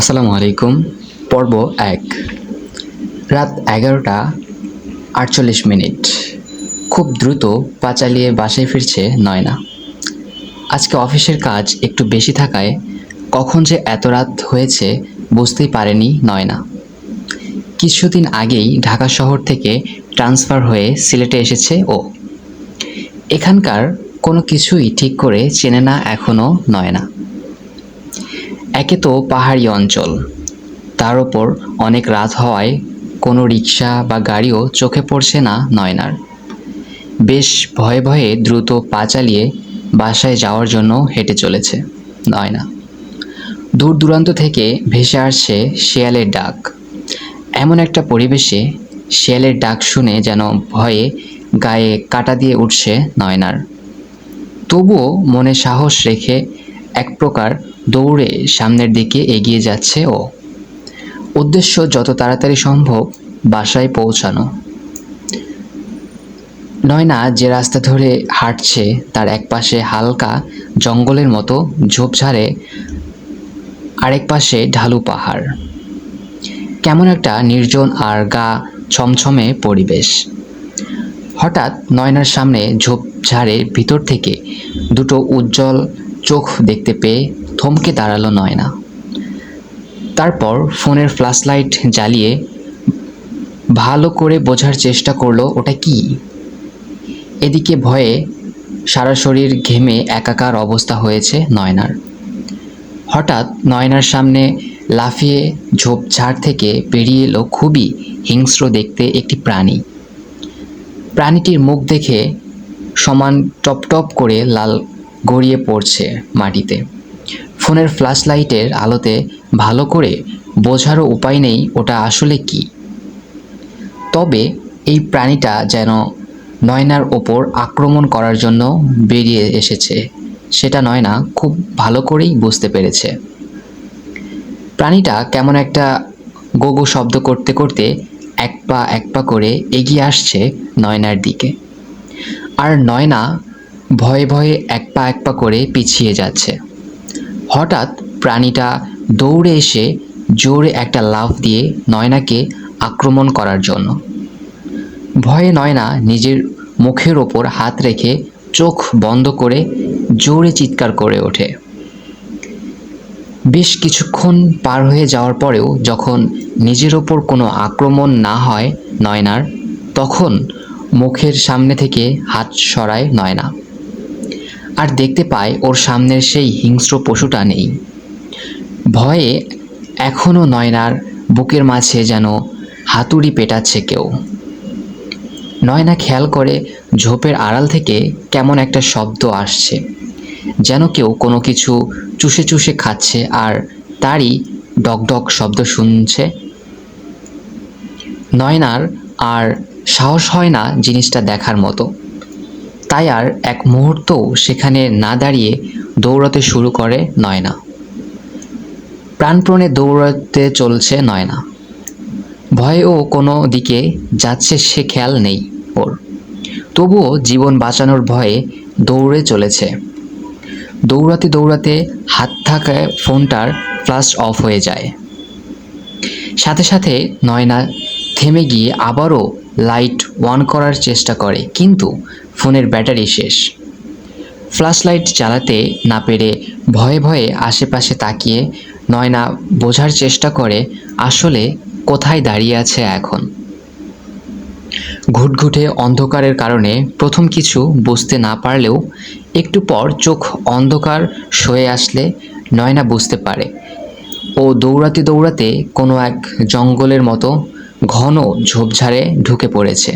আসসালামু আলাইকুম, পর্ব এক। রাত এগারোটা আটচল্লিশ মিনিট। খুব দ্রুত পা চালিয়ে বাসায় ফিরছে নয়না। আজকে অফিসের কাজ একটু বেশি থাকায় কখন যে এত রাত হয়েছে বুঝতেই পারেনি নয়না। কিছুদিন আগেই ঢাকা শহর থেকে ট্রান্সফার হয়ে সিলেটে এসেছে ও। এখানকার কোনো কিছুই ঠিক করে চেনে না এখনও নয়না। একে তো পাহাড়ি অঞ্চল। তার ওপর অনেক রাত হওয়ায় কোনো রিক্সা বা গাড়িও চোখে পড়ছে না নয়নার। বেশ ভয়ে ভয়ে দ্রুত পা চালিয়ে বাসায় যাওয়ার জন্য হেঁটে চলেছে নয়না। দূর দূরান্ত থেকে ভেসে আসছে শেয়ালের ডাক। এমন একটা পরিবেশে শেয়ালের ডাক শুনে যেন ভয়ে গায়ে কাটা দিয়ে উঠছে নয়নার। তবুও মনে সাহস রেখে এক প্রকার দৌড়ে সামনের দিকে এগিয়ে যাচ্ছে ও। উদ্দেশ্য যত তাড়াতাড়ি সম্ভব বাসায় পৌঁছানো। নয়না যে রাস্তা ধরে হাঁটছে, তার একপাশে হালকা জঙ্গলের মতো ঝোপঝাড়ে, আরেক পাশে ঢালু পাহাড়। কেমন একটা নির্জন আর গা ছমছমে পরিবেশ। হঠাৎ নয়নার সামনে ঝোপঝাড়ের ভিতর থেকে দুটো উজ্জ্বল চোখ দেখতে পেয়ে থমকে দাঁড়াল নয়না। তারপর ফোনের ফ্ল্যাশ লাইট জ্বালিয়ে ভালো করে বোঝার চেষ্টা করল, ওটা কি? এদিকে ভয়ে সারা শরীর ঘেমে একাকার অবস্থা হয়েছে নয়নার। হঠাৎ নয়নার সামনে লাফিয়ে ঝোপঝাড় থেকে বেরিয়ে এলো খুবই হিংস্র দেখতে একটি প্রাণী। প্রাণীটির মুখ দেখে সমান টপ টপ করে লাল গড়িয়ে পড়ছে মাটিতে। ফোনের ফ্ল্যাশ লাইটের আলোতে ভালো করে বোঝারও উপায় নেই ওটা আসলে কি। তবে এই প্রাণীটা যেন নয়নার ওপর আক্রমণ করার জন্য বেরিয়ে এসেছে, সেটা নয়না খুব ভালো করেই বুঝতে পেরেছে। প্রাণীটা কেমন একটা গোগো শব্দ করতে করতে এক পা এক পা করে এগিয়ে আসছে নয়নার দিকে। আর নয়না ভয়ে ভয়ে এক পা এক পা করে পিছিয়ে যাচ্ছে। হঠাৎ প্রাণীটা দৌড়ে এসে জোরে একটা লাফ দিয়ে নয়নাকে আক্রমণ করার জন্য। ভয়ে নয়না নিজের মুখের ওপর হাত রেখে চোখ বন্ধ করে জোরে চিৎকার করে ওঠে। বেশ কিছুক্ষণ পার হয়ে যাওয়ার পরেও যখন নিজের ওপর কোনো আক্রমণ না হয় নয়নার, তখন মুখের সামনে থেকে হাত সরায় নয়না। আর দেখতে পায় ওর সামনের সেই হিংস্র পশুটা নেই। ভয়ে এখনও নয়নার বুকের মাঝে যেন হাতুড়ি পেটাচ্ছে কেউ। নয়না খেয়াল করে ঝোপের আড়াল থেকে কেমন একটা শব্দ আসছে, যেন কেউ কোনো কিছু চুষে চুষে খাচ্ছে আর তারই ডক শব্দ শুনছে। নয়নার আর সাহস হয় না জিনিসটা দেখার মতো। তাই আর এক মুহূর্তও সেখানে না দাঁড়িয়ে দৌড়াতে শুরু করে নয়না। প্রাণপ্রণে দৌড়াতে চলছে নয়না। ভয়েও কোনো দিকে যাচ্ছে সে খেয়াল নেই ওর। তবুও জীবন বাঁচানোর ভয়ে দৌড়ে চলেছে। দৌড়াতে দৌড়াতে হাত থাকায় ফোনটার ফ্লাশ অফ হয়ে যায়। সাথে সাথে নয়না থেমে গিয়ে আবারও লাইট অন করার চেষ্টা করে, কিন্তু ফোনের ব্যাটারি শেষ। ফ্ল্যাশ লাইট চালাতে না পেরে ভয়ে ভয়ে আশেপাশে তাকিয়ে নয়না বোঝার চেষ্টা করে আসলে কোথায় দাঁড়িয়ে আছে এখন। ঘুটঘুটে অন্ধকারের কারণে প্রথম কিছু বুঝতে না পারলেও একটু পর চোখ অন্ধকার সয়ে আসলে নয়না বুঝতে পারে। ও দৌড়াতে দৌড়াতে কোনো এক জঙ্গলের মতো ঘন ঝোপঝাড়ে ঢুকে পড়েছে।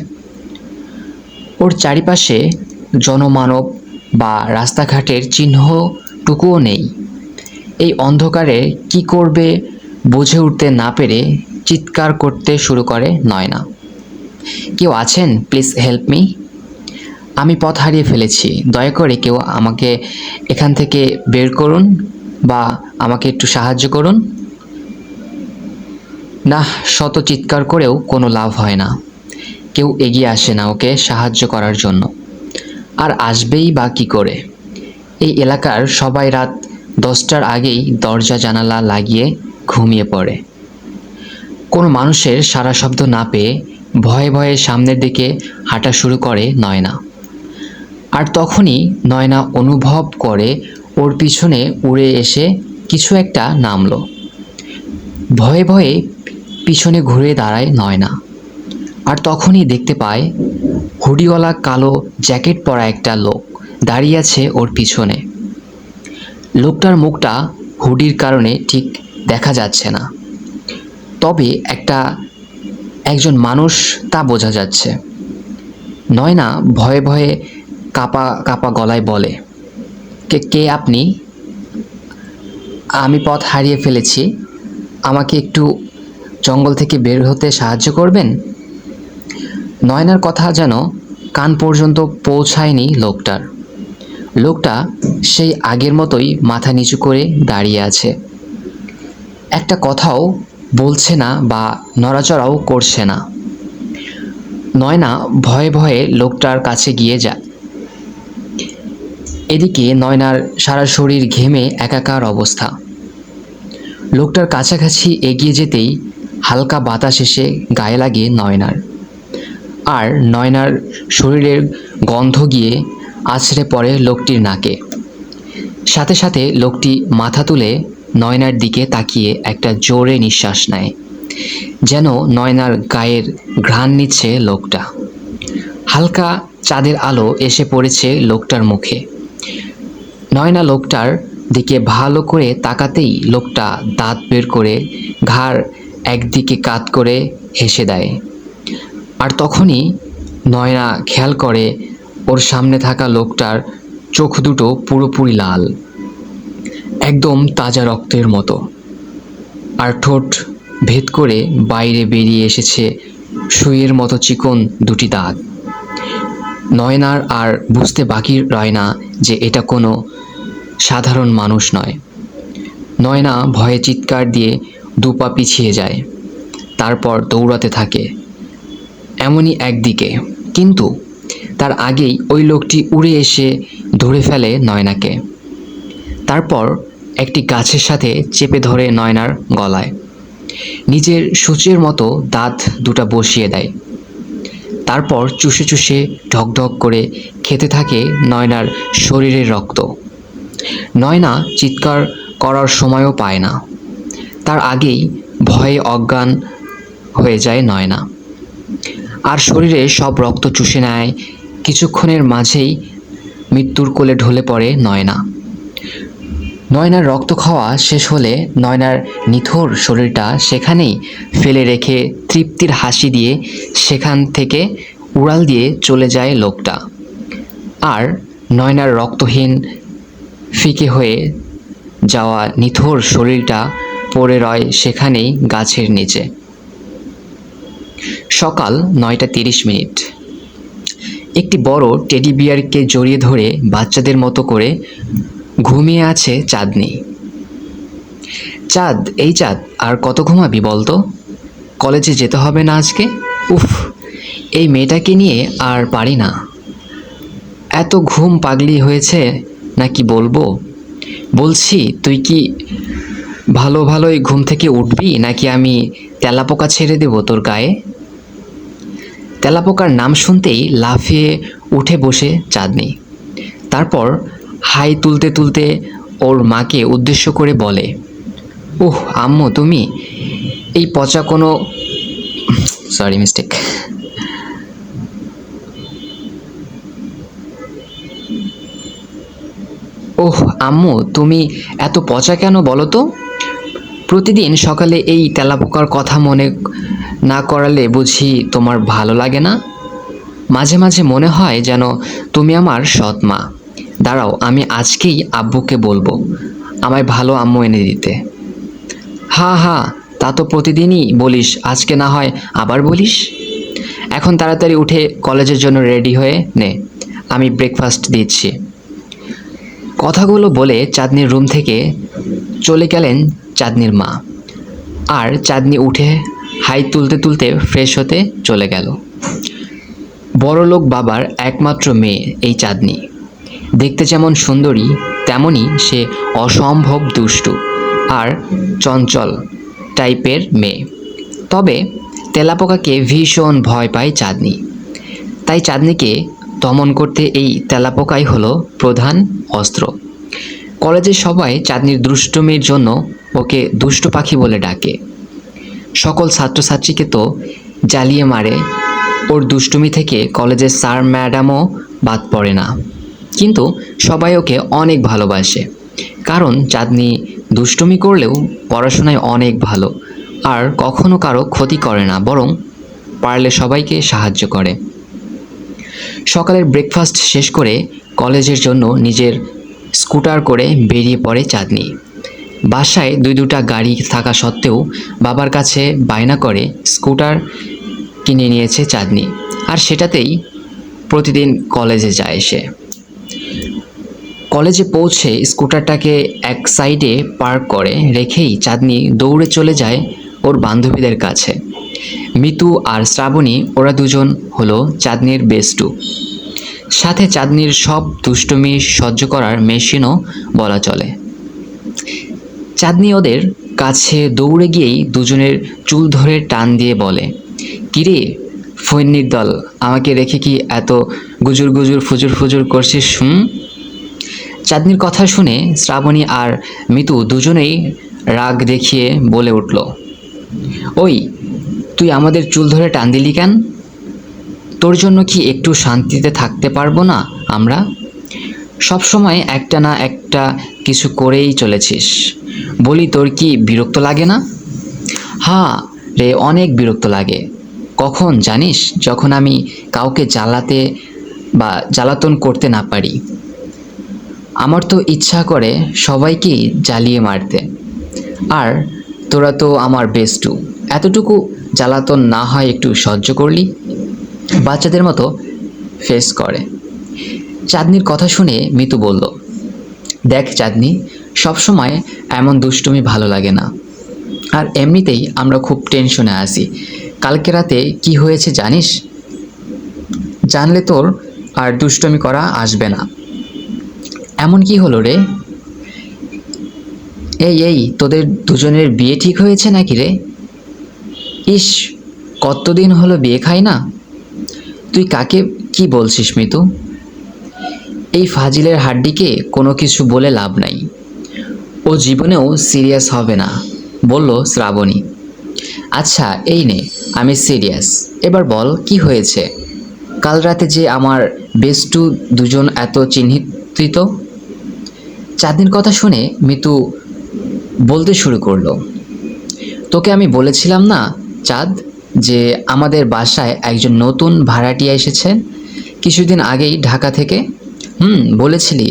ওর চারিপাশে জনমানব বা রাস্তাঘাটের চিহ্নটুকুও নেই। এই অন্ধকারে কি করবে বুঝে উঠতে না পেরে চিৎকার করতে শুরু করে নয়না। কেউ আছেন? Please help me. আমি পথ হারিয়ে ফেলেছি। দয়া করে কেউ আমাকে এখান থেকে বের করুন বা আমাকে একটু সাহায্য করুন। না শত চিৎকার করেও কোনো লাভ হয় না। কেউ এগিয়ে আসে না ওকে সাহায্য করার জন্য। আর আসবেই বা কী করে? এই এলাকার সবাই রাত দশটার আগেই দরজা জানালা লাগিয়ে ঘুমিয়ে পড়ে। কোনো মানুষের সারা শব্দ না পেয়ে ভয়ে ভয়ে সামনের দিকে হাঁটা শুরু করে নয়না। আর তখনই নয়না অনুভব করে ওর পিছনে উড়ে এসে কিছু একটা নামলো। ভয়ে ভয়ে পিছনে ঘুরে দাঁড়ায় নয়না। আর তখনই দেখতে পায় হুডিওয়ালা কালো জ্যাকেট পরা একটা লোক দাঁড়িয়ে আছে ওর পিছনে। লোকটার মুখটা হুডির কারণে ঠিক দেখা যাচ্ছে না। তবে একটা একজন মানুষ তা বোঝা যাচ্ছে। নয়না ভয়ে ভয়ে কাপা কাপা গলায় বলে, কে কে আপনি? আমি পথ হারিয়ে ফেলেছি। আমাকে একটু জঙ্গল থেকে বের হতে সাহায্য করবেন? নয়নার কথা যেন কান পর্যন্ত পৌঁছায়নি লোকটার। লোকটা সেই আগের মতোই মাথা নিচু করে দাঁড়িয়ে আছে। একটা কথাও বলছে না বা নড়াচড়াও করছে না। নয়না ভয়ে ভয়ে লোকটার কাছে গিয়ে যায়। এদিকে নয়নার সারা শরীর ঘেমে একাকার অবস্থা। লোকটার কাছাকাছি এগিয়ে যেতেই হালকা বাতাস এসে গায়ে লাগে নয়নার। আর নয়নার শরীরের গন্ধ গিয়ে আছড়ে পড়ে লোকটির নাকে। সাথে সাথে লোকটি মাথা তুলে নয়নার দিকে তাকিয়ে একটা জোরে নিঃশ্বাস নেয়, যেন নয়নার গায়ের ঘ্রাণ নিচ্ছে লোকটা। হালকা চাঁদের আলো এসে পড়েছে লোকটার মুখে। নয়না লোকটার দিকে ভালো করে তাকাতেই লোকটা দাঁত বের করে ঘাড় একদিকে কাত করে হেসে দেয়। আর তখনই নয়না খেয়াল করে ওর সামনে থাকা লোকটার চোখ দুটো পুরোপুরি লাল, একদম তাজা রক্তের মতো। আর ঠোঁট ভেদ করে বাইরে বেরিয়ে এসেছে সুইয়ের মতো চিকন দুটি দাঁত। নয়নার আর বুঝতে বাকি রয় না যে এটা কোনো সাধারণ মানুষ নয়। নয়না ভয়ে চিৎকার দিয়ে দুপা পিছিয়ে যায়, তারপর দৌড়াতে থাকে। এমনই একদিকে। কিন্তু তার আগেই ওই লোকটি উড়ে এসে ধরে ফেলে নয়নাকে। তারপর একটি গাছের সাথে চেপে ধরে নয়নার গলায়। নিজের সূচের মতো দাঁত দুটা বসিয়ে দেয়। তারপর চুষে চুষে ঢকঢক করে খেতে থাকে নয়নার শরীরের রক্ত। নয়না চিৎকার করার সময়ও পায় না। তার আগেই ভয়ে অজ্ঞান হয়ে যায় নয়না। আর শরীরে সব রক্ত চুষে নেয়। কিছুক্ষণের মাঝেই মৃত্যুর কোলে ঢলে পড়ে নয়না। নয়নার রক্ত খাওয়া শেষ হলে নয়নার নিথর শরীরটা সেখানেই ফেলে রেখে তৃপ্তির হাসি দিয়ে সেখান থেকে উড়াল দিয়ে চলে যায় লোকটা। আর নয়নার রক্তহীন ফিকে হয়ে যাওয়া নিথর শরীরটা পড়ে রয় সেখানেই গাছের নিচে। সকাল নয়টা তিরিশ মিনিট। একটি বড় টেডি বিয়ারকে জড়িয়ে ধরে বাচ্চাদের মতো করে ঘুমিয়ে আছে চাঁদনি। চাঁদ, এই চাঁদ, আর কত ঘুমাবি বলতো? কলেজে যেতে হবে না আজকে? উফ, এই মেয়েটাকে নিয়ে আর পারি না। এত ঘুম পাগলি হয়েছে নাকি বলব? বলছি, তুই কি ভালো ভালোই ঘুম থেকে উঠবি নাকি আমি তেলাপোকা ছেড়ে দেব তোর গায়ে? তেলাপোকার নাম শুনতেই লাফিয়ে উঠে বসে চাঁদনি। তারপর হাই তুলতে তুলতে ওর মাকে উদ্দেশ্য করে বলে ওহ আম্মু, তুমি এই পচা কোনো সরি মিস্টেক ওহ আম্মু, তুমি এত পচা কেন বলো তো? প্রতিদিন সকালে এই তেলাপোকার কথা মনে না করালে বুঝি তোমার ভালো লাগে না? মাঝে মাঝে মনে হয় যেন তুমি আমার সৎ মা। দাঁড়াও, আমি আজকেই আব্বুকে বলব, আমায় ভালো আম্মু এনে দিতে। হা হা, তা তো প্রতিদিনই বলিস, আজকে না হয় আবার বলিস? এখন তাড়াতাড়ি উঠে কলেজের জন্য রেডি হয়ে নে, আমি ব্রেকফাস্ট দিচ্ছি। কথাগুলো বলে চাঁদনির রুম থেকে চলে গেলেন চাঁদনির মা। আর চাঁদনি উঠে হাই তুলতে তুলতে ফ্রেশ হতে চলে গেল। বড়লোক বাবার একমাত্র মেয়ে এই চাঁদনি। দেখতে যেমন সুন্দরী, তেমনই সে অসম্ভব দুষ্টু আর চঞ্চল টাইপের মেয়ে। তবে তেলাপোকাকে ভীষণ ভয় পায় চাঁদনি। তাই চাঁদনিকে দমন করতে এই তেলাপোকাই হলো প্রধান অস্ত্র। কলেজের সবাই চাঁদনির দুষ্টুমির জন্য ওকে দুষ্ট পাখি বলে ডাকে। সকল ছাত্রছাত্রীকে তো জ্বালিয়ে মারে। ওর দুষ্টুমি থেকে কলেজের স্যার, ম্যাডামও বাদ পড়ে না। কিন্তু সবাই ওকে অনেক ভালোবাসে। কারণ চাঁদনি দুষ্টুমি করলেও পড়াশোনায় অনেক ভালো। আর কখনো কারও ক্ষতি করে না, বরং পারলে সবাইকে সাহায্য করে। সকালের ব্রেকফাস্ট শেষ করে কলেজের জন্য নিজের স্কুটার করে বেরিয়ে পড়ে চাঁদনি। বাসায় দুই দুটা গাড়ি থাকা সত্ত্বেও বাবার কাছে বায়না করে স্কুটার কিনে নিয়েছে চাঁদনি। আর সেটাতেই প্রতিদিন কলেজে যায় সে। কলেজে পৌঁছে স্কুটারটাকে এক সাইডে পার্ক করে রেখেই চাঁদনি দৌড়ে চলে যায় ওর বান্ধবীদের কাছে। মিতু আর শ্রাবণী, ওরা দুজন হলো চাঁদনির বেস্টু সাথে চাঁদনির সব দুষ্টুমি সহ্য করার মেশিনও বলা চলে। চাঁদনি ওদের কাছে দৌড়ে গিয়েই দুজনের চুল ধরে টান দিয়ে বলে, কিরে, ফৈন্নির দল, আমাকে রেখে কি এত গুজুর গুজুর ফুজুর ফুজুর করছিস, হুম? চাঁদনির কথা শুনে শ্রাবণী আর মিতু দুজনেই রাগ দেখিয়ে বলে উঠল, ওই, তুই আমাদের চুল ধরে টান দিলি কেন? তোর জন্য কি একটু শান্তিতে থাকতে পারব না আমরা? সব সময় একটা না একটা কিছু করেই চলেছিস। বলি, তোর কি বিরক্ত লাগে না? হ্যাঁ রে, অনেক বিরক্ত লাগে। কখন জানিস? যখন আমি কাউকে জ্বালাতে বা জ্বালাতন করতে না পারি। আমার তো ইচ্ছা করে সবাইকেই জ্বালিয়ে মারতে। আর তোরা তো আমার বেস্টু এতটুকু জ্বালাতন না হয় একটু সহ্য করলি? বাচ্চাদের মতো ফেস করে। চাঁদনির কথা শুনে মিতু বলল, দেখ চাঁদনি সবসময় এমন দুষ্টুমি ভালো লাগে না। আর এমনিতেই আমরা খুব টেনশনে আছি। কালকে রাতে কি হয়েছে জানিস? জানলে তোর আর দুষ্টুমি করা আসবে না। এমন কি হলো রে? এই এই, তোদের দুজনের বিয়ে ঠিক হয়েছে নাকি রে? ইস, কতদিন হলো বিয়ে খাই না? তুই কাকে কি বলছিস মিতু? এই ফাজিলের হাড্ডিকে কোনো কিছু বলে লাভ নাই। ও জীবনেও সিরিয়াস হবে না, বলল শ্রাবণী। আচ্ছা এই নে, আমি সিরিয়াস। এবার বল, কি হয়েছে? কাল রাতে যে আমার বেস্টু দুজন এত চিহ্নিত? চাঁদনির কথা শুনে মিতু বলতে শুরু করল, তোকে আমি বলেছিলাম না, চাঁদ, যে আমাদের বাসায় একজন নতুন ভাড়াটিয়া এসেছেন কিছুদিন আগেই ঢাকা থেকে? হুম, বলেছিলি।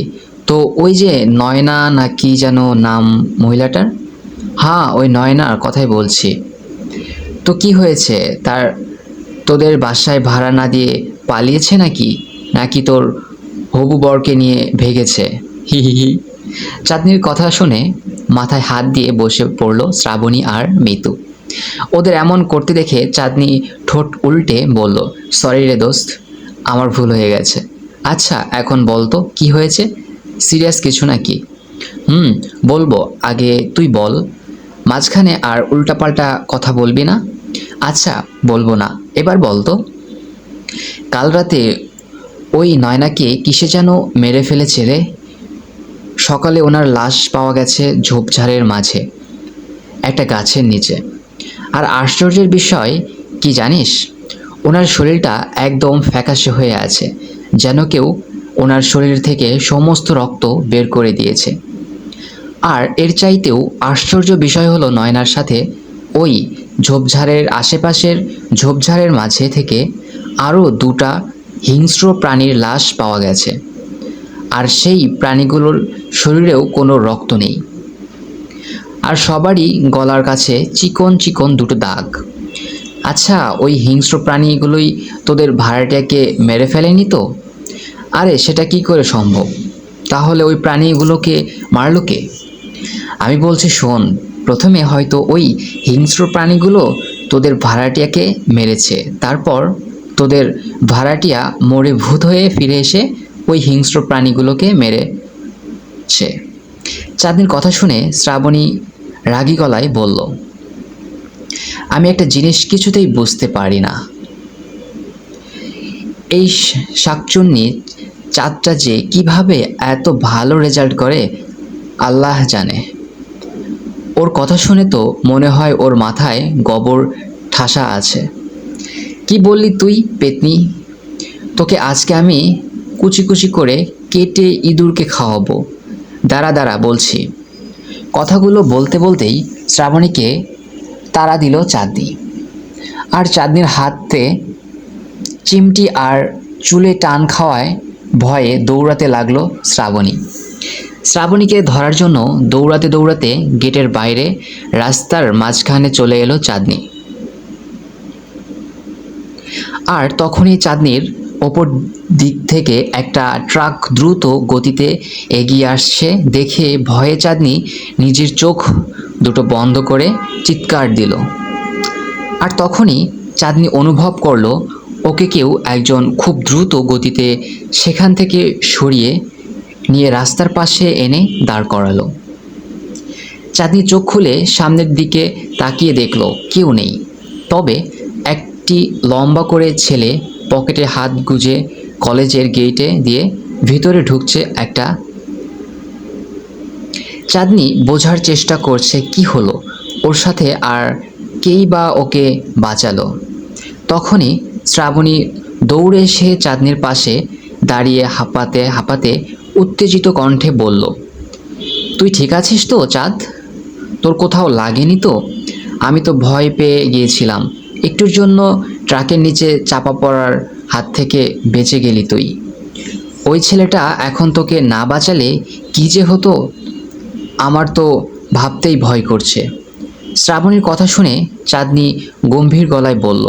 তো ওই যে নয়না না কি যেন নাম মহিলাটার? হ্যাঁ ওই নয়নার কথাই বলছি। তো কি হয়েছে? তার, তোদের বাসায় ভাড়া না দিয়ে পালিয়েছে নাকি? নাকি তোর হবু বরকে নিয়ে ভেগেছে? হি হি হি। চাঁদনির কথা শুনে মাথায় হাত দিয়ে বসে পড়ল শ্রাবণী আর মিতু। ওদের এমন করতে দেখে চাঁদনি ঠোঁট উল্টে বলল, সরি রে দোস্ত, আমার ভুল হয়ে গেছে। আচ্ছা এখন বলতো, কি হয়েছে? সিরিয়াস কিছু নাকি? হুম, বলব, আগে তুই বল। মাঝখানে আর উল্টাপাল্টা কথা বলবি না? আচ্ছা বলব না। এবার বলতো কাল রাতে ওই নয়নাকে কিসে যেন মেরে ফেলেছে রে? সকালে ওনার লাশ পাওয়া গেছে ঝোপঝাড়ের মাঝে, একটা গাছের নিচে। আর আশ্চর্যের বিষয়, কি জানিস? ওনার শরীরটা একদম ফ্যাকাশে হয়ে আছে, যেন কেউ ওনার শরীর থেকে সমস্ত রক্ত বের করে দিয়েছে। আর এর চাইতেও আশ্চর্য বিষয় হলো নয়নার সাথে ওই ঝোপঝাড়ের আশেপাশের ঝোপঝাড়ের মাঝে থেকে আরও দুটা হিংস্র প্রাণীর লাশ পাওয়া গেছে। আর সেই প্রাণীগুলোর শরীরেও কোনো রক্ত নেই। আর সবারই গলার কাছে চিকন চিকন দুটো দাগ। আচ্ছা ওই হিংস্র প্রাণীগুলোই তোদের ভাড়াটাকে মেরে ফেলেনি তো? আরে, সেটা কি করে সম্ভব? তাহলে ওই প্রাণীগুলোকে মারলো কে? আমি বলছি, শোন, প্রথমে হয়তো ওই হিংস্র প্রাণীগুলো তোদের ভাড়াটিয়াকে মেরেছে। তারপর তোদের ভাড়াটিয়া মরে ভূত হয়ে ফিরে এসে ওই হিংস্র প্রাণীগুলোকে মেরেছে। চাঁদনির কথা শুনে শ্রাবণী রাগী গলায় বলল, আমি একটা জিনিস কিছুতেই বুঝতে পারি না। এই শাকচুন্নি চাঁদটা যে কীভাবে এত ভালো রেজাল্ট করে, আল্লাহ জানে। ওর কথা শুনে তো মনে হয় ওর মাথায় গবর ঠাসা আছে। কি বললি তুই, পেতনি? তোকে আজকে আমি কুচি কুচি করে কেটে ইঁদুরকে খাওয়াবো। দাঁড়া দাঁড়া, বলছি। কথাগুলো বলতে বলতেই শ্রাবণীকে তারা দিল চাঁদনি। আর চাঁদনির হাতে চিমটি আর চুলে টান খাওয়ায় ভয়ে দৌড়াতে লাগল শ্রাবণী। শ্রাবণীকে ধরার জন্য দৌড়াতে দৌড়াতে গেটের বাইরে রাস্তার মাঝখানে চলে এলো চাঁদনি। আর তখনই চাঁদনির ওপর দিক থেকে একটা ট্রাক দ্রুত গতিতে এগিয়ে আসছে দেখে ভয়ে চাঁদনি নিজের চোখ দুটো বন্ধ করে চিৎকার দিল। আর তখনই চাঁদনি অনুভব করল ওকে কেউ একজন খুব দ্রুত গতিতে সেখান থেকে সরিয়ে নিয়ে রাস্তার পাশে এনে দাঁড় করালো। চাঁদনি চোখ খুলে সামনের দিকে তাকিয়ে দেখল কেউ নেই। তবে একটি লম্বা করে ছেলে পকেটে হাত গুজে কলেজের গেটে দিয়ে ভিতরে ঢুকছে একটা। চাঁদনি বোঝার চেষ্টা করছে কি হলো, ওর সাথে আর কেই বা ওকে বাঁচালো। তখনই শ্রাবণী দৌড়ে এসে চাঁদনির পাশে দাঁড়িয়ে হাঁপাতে হাঁপাতে উত্তেজিত কণ্ঠে বলল, তুই ঠিক আছিস তো, চাঁদ? তোর কোথাও লাগেনি তো? আমি তো ভয় পেয়ে গিয়েছিলাম। একটুর জন্য ট্রাকের নিচে চাপা পড়ার হাত থেকে বেঁচে গেলি তুই। ওই ছেলেটা এখন তোকে না বাঁচালে কী যে হতো, আমার তো ভাবতেই ভয় করছে। শ্রাবণীর কথা শুনে চাঁদনি গম্ভীর গলায় বলল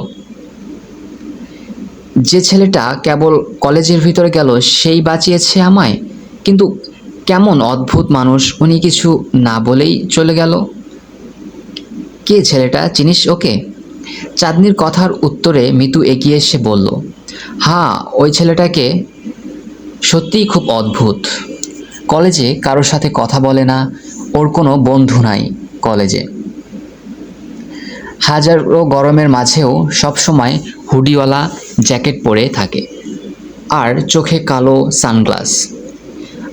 যে ছেলেটা কেবল কলেজের ভিতরে গেল, সেই বাঁচিয়েছে আমায়। কিন্তু কেমন অদ্ভুত মানুষ, উনি কিছু না বলেই চলে গেল। কে ছেলেটা, চিনিস ওকে? চাঁদনির কথার উত্তরে মিতু এগিয়ে এসে বলল হ্যাঁ ওই ছেলেটাকে? সত্যিই খুব অদ্ভুত। কলেজে কারোর সাথে কথা বলে না, ওর কোনো বন্ধু নাই কলেজে। হাজারো গরমের মাঝেও সবসময় হুডিওয়ালা জ্যাকেট পরে থাকে আর চোখে কালো সানগ্লাস।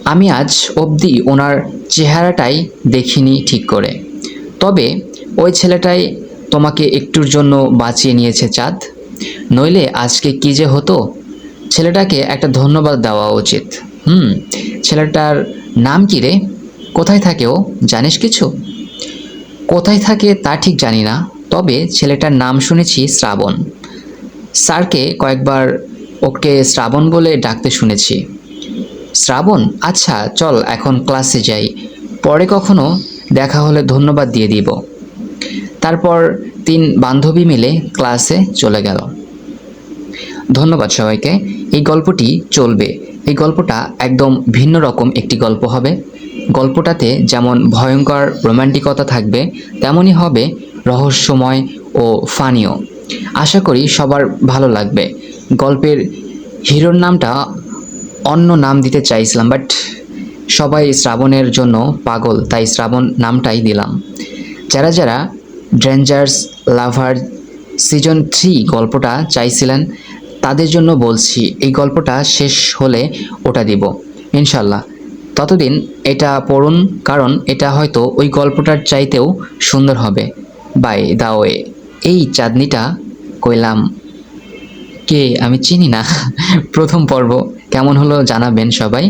আমি আজ অবধি ওনার চেহারাটাই দেখিনি ঠিক করে। তবে ওই ছেলেটাই তোমাকে একটুর জন্য বাঁচিয়ে নিয়েছে চাঁদ। নইলে আজকে কী যে হতো? ছেলেটাকে একটা ধন্যবাদ দেওয়া উচিত। হুম, ছেলেটার নাম কি রে? কোথায় থাকে ও? জানিস কিছু? কোথায় থাকে তা ঠিক জানি না, তবে ছেলেটার নাম শুনেছি শ্রাবণ। স্যারকে কয়েকবার ওকে শ্রাবণ বলে ডাকতে শুনেছি। শ্রাবণ আচ্ছা চল এখন ক্লাসে যাই। পরে কখনো দেখা হলে ধন্যবাদ দিয়ে দিব। তারপর তিন বান্ধবী মিলে ক্লাসে চলে গেল। ধন্যবাদ সবাইকে। এই গল্পটি চলবে। এই গল্পটা একদম ভিন্ন রকম একটি গল্প হবে। গল্পটাতে যেমন ভয়ঙ্কর রোমান্টিকতা থাকবে, তেমনই হবে রহস্যময় ও ফানিও। আশা করি সবার ভালো লাগবে। গল্পের হিরোর নামটা অন্য নাম দিতে চাইছিলাম বাট সবাই শ্রাবণের জন্য পাগল, তাই শ্রাবণ নামটাই দিলাম। যারা যারা ড্রেঞ্জার্স লাভার সিজন থ্রি গল্পটা চাইছিলেন, তাদের জন্য বলছি, এই গল্পটা শেষ হলে ওটা দিব ইনশাল্লাহ ততদিন এটা পড়ুন, কারণ এটা হয়তো ওই গল্পটার চাইতেও সুন্দর হবে। বাই দা ওয়ে এই চাঁদনিটা কইলাম কে আমি চিনি না। প্রথম পর্ব কেমন হলো জানাবেন সবাই।